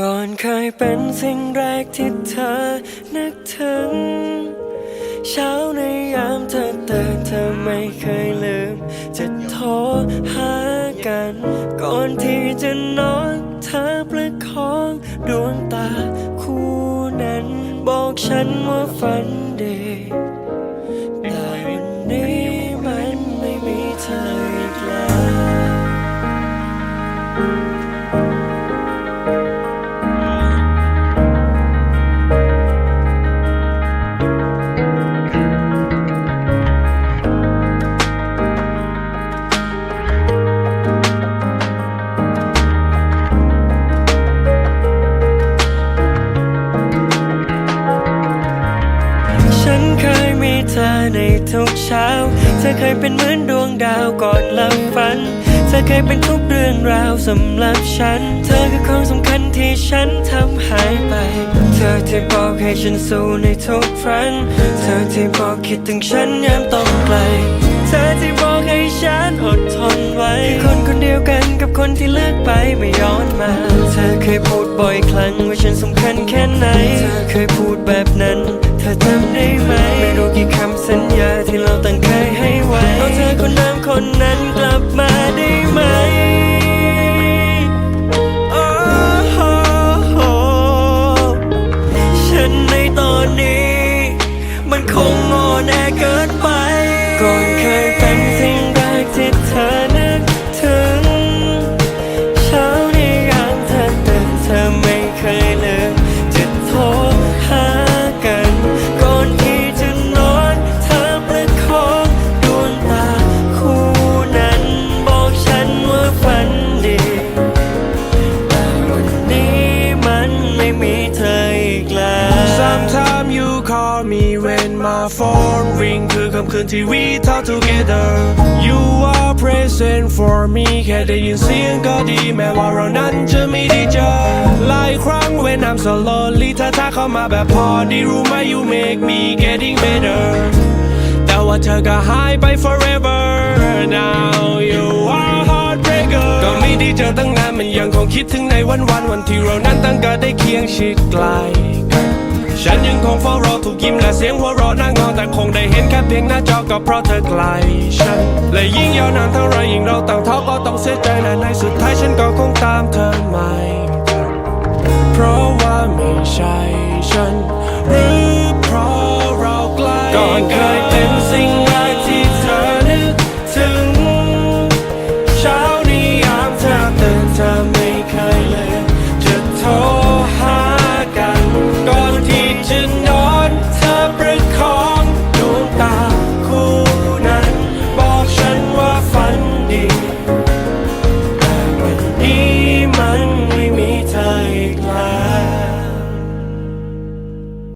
ก่อนเคยเป็นสิ่งแรกที่เธอนึกถึง เช้าในยามเธอตื่นเธอไม่เคยลืม จะโทรหากัน ก่อนที่จะนอนเธอประคองดวงตาคู่นั้น บอกฉันว่าฝันดี เธอในทุกเช้า เธอเคยเป็นเหมือนดวงดาวก่อนหลับฝัน เธอเคยเป็นทุกเรื่องราวสำหรับฉัน เธอคือของสำคัญที่ฉันทำหายไป เธอที่บอกให้ฉันสู้ในทุกครั้ง เธอที่บอกคิดถึงฉันยามต้องไกล เธอที่บอกให้ฉันอดทนไว้คือคนคนเดียวกันกับคนที่เลือกไปไม่ย้อนมา เธอเคยพูดบ่อยครั้งว่าฉันสำคัญแค่ไหน เธอเคยพูดแบบนั้น ไมไม่รู้กี่คำสัญญาที่เราตั้งเคยให้ไว้เอาเธอคนเดิมคนนั้นกลับมาได้ไหมโอ้โหฉันในตอนนี้ มันคงงอแน่เกินไป call me when my phone ring คือคำคืนที่ we talk together You are present for me แค่ได้ยินเสียงก็ดีแม้ว่าเรานั้นจะไม่ได้เจอหลายครั้ง when I'm so lonely เธอทักเข้ามาแบบพอดีรู้ไหม you make me getting better แต่ว่าเธอก็หายไป forever now you are heartbreaker ก็ไม่ได้เจอตั้งนานมันยังคงคิดถึงในวันวันวันที่เรานั้นตั้งก็ได้เคียงชิดไกล ฉันยังคงเฝ้ารอถูกยิ้มและเสียงหัวเราะน่างอนแต่คงได้เห็นแค่เพียงหน้าจอก็เพราะเธอไกลฉัน และยิ่งยาวนานเท่าไรยิ่งเราต่างท้อก็ต้องเสียใจและในสุดท้ายฉันก็คงตามเธอไม่ทันเพราะว่าไม่ใช่ฉัน